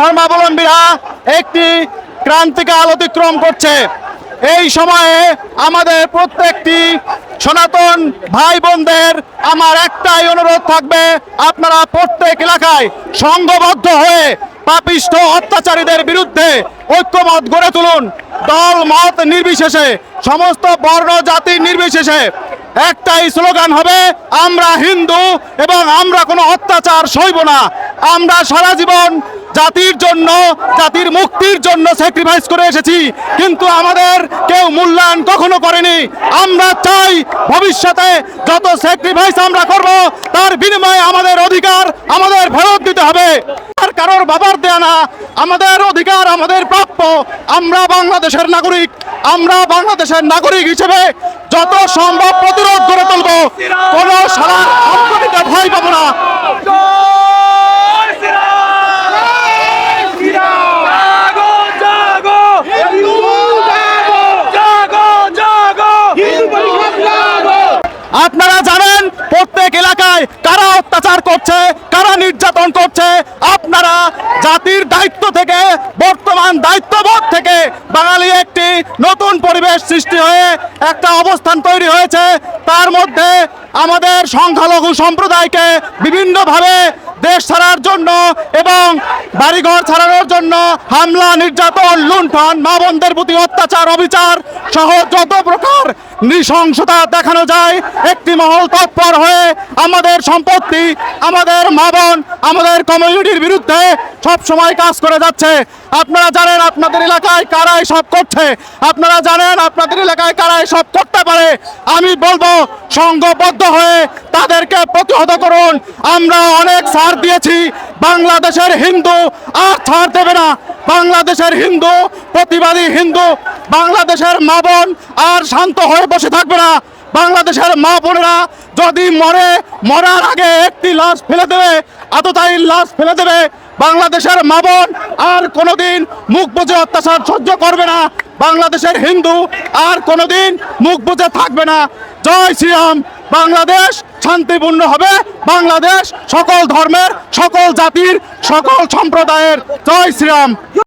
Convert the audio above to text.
ধর্মাবলম্বীরা একটি ক্রান্তিকাল অতিক্রম করছে। এই সময়ে আমাদের প্রত্যেকটি সনাতন ভাই বোনদের আমার একটাই অনুরোধ থাকবে, আপনারা প্রত্যেক এলাকায় সংঘবদ্ধ হয়ে পাপিষ্ঠ অত্যাচারীদের বিরুদ্ধে ঐক্যমত গড়ে তুলুন। দল, মত নির্বিশেষে, সমস্ত বর্ণ জাতি নির্বিশেষে একটাই স্লোগান হবে, আমরা হিন্দু এবং আমরা কোনো অত্যাচার সইব না। আমরা সারা জীবন জাতির জন্য, জাতির মুক্তির জন্য স্যাক্রিফাইস করে এসেছি। কিন্তু আমাদের কেউ মূল্যায়ন কখনো করেনি। আমরা চাই ভবিষ্যতে যত স্যাক্রিফাইস আমরা করব, তার বিনিময়ে আমাদের অধিকার, আমাদের ফেরত দিতে হবে। আর কারোর বাবার দেয়া না, আমাদের অধিকার আমাদের প্রাপ্য। আমরা বাংলাদেশের নাগরিক, আমরা বাংলাদেশের নাগরিক হিসেবে যত সম্ভব প্রতিরোধ করে তুলব কোনো সারা অঙ্কটিতে ভয় পাবো না জাগো জাগো হিন্দু জাগো জাগো জাগো হিন্দু জাগো আপনারা জানেন প্রত্যেক এলাকায় কারা অত্যাচার করছে, কারা নির্যাতন করছে, আপনারা জাতির দায়িত্ব থেকে, বর্তমান দায়িত্ববোধ থেকে বাঙালি একটি নতুন পরিবেশ সৃষ্টি হয়ে একটা অবস্থান তৈরি হয়েছে। তার মধ্যে আমাদের সংখ্যালঘু সম্প্রদায়কে বিভিন্নভাবে দেশ ছাড়ার জন্য এবং বাড়িঘর ছাড়ানোর জন্য হামলা, নির্যাতন, লুণ্ঠন, মা বোনদের প্রতি অত্যাচার, অবিচার সহ যত প্রকার নৃশংসতা দেখানো যায়, একটি মহল তৎপর হয়ে আমাদের সম্পত্তি, আমাদের মা বোন, আমাদের কমিউনিটির বিরুদ্ধে সব সময় কাজ করে যাচ্ছে। আপনারা জানেন আপনাদের এলাকায় কারা সব করছে। আপনারা জানেন আপনাদের এলাকায় কারা সব করতে পারে। আমি বলব, সংঘবদ্ধ হয়ে তাদেরকে প্রতিহত করুন। আমরা অনেক ছাড় দিয়েছি। বাংলাদেশের হিন্দু আর ছাড় দেবে না। বাংলাদেশের হিন্দু, প্রতিবাদী হিন্দু, বাংলাদেশের মা বোন আর শান্ত হয়ে বসে থাকবে না। বাংলাদেশের মা বোনেরা যদি মরে, মরার আগে একটি লাশ ফেলে দেবে আততায়ী লাশ ফেলে দেবে, বাংলাদেশের মা বোন আর কোনোদিন মুখ বুঝে অত্যাচার সহ্য করবে না। বাংলাদেশের হিন্দু আর কোনোদিন মুখ বুঝে থাকবে না। জয় শ্রীরাম বাংলাদেশ শান্তিপূর্ণ হবে। বাংলাদেশ সকল ধর্মের সকল জাতির সকল সম্প্রদায়ের। জয় শ্রীরাম।